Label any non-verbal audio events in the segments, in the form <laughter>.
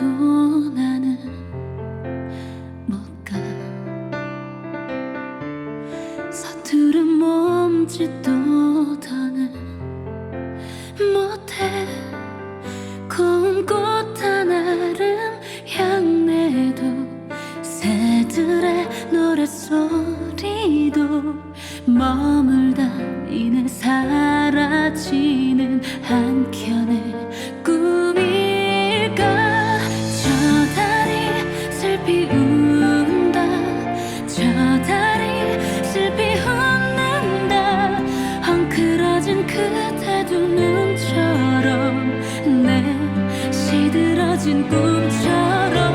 나는 못 가 서투른 몸짓도 더는 못해. 고운 꽃 하나름 향내도 새들의 노랫소리도 머물다 이내 사라지는 한켠의 운다. 저 달이 슬피 웃는다. 헝클어진 그대 두 눈처럼 내 시들어진 꿈처럼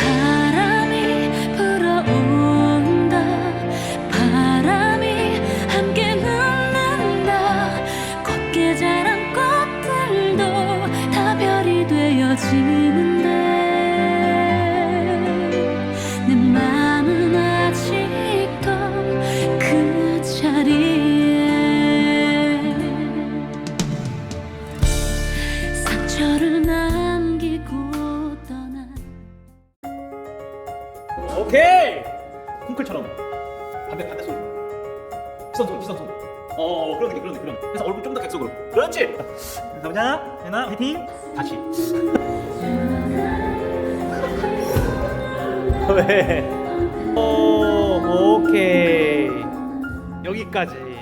바람이 불어온다. 바람이 함께 눕는다. 곱게 자란 꽃들도 다 별이 되어지는데 상처를 남기고 떠난 오케이! 콩클처럼. 반대 반대 손 시선 손 시선 손 어, 그런 느낌 그런 느낌 그런 그래서 얼굴 좀더 객석으로 그렇지! 가보자. 혜나 화이팅! 다시. <laughs> 왜? 오 오케이. 여기까지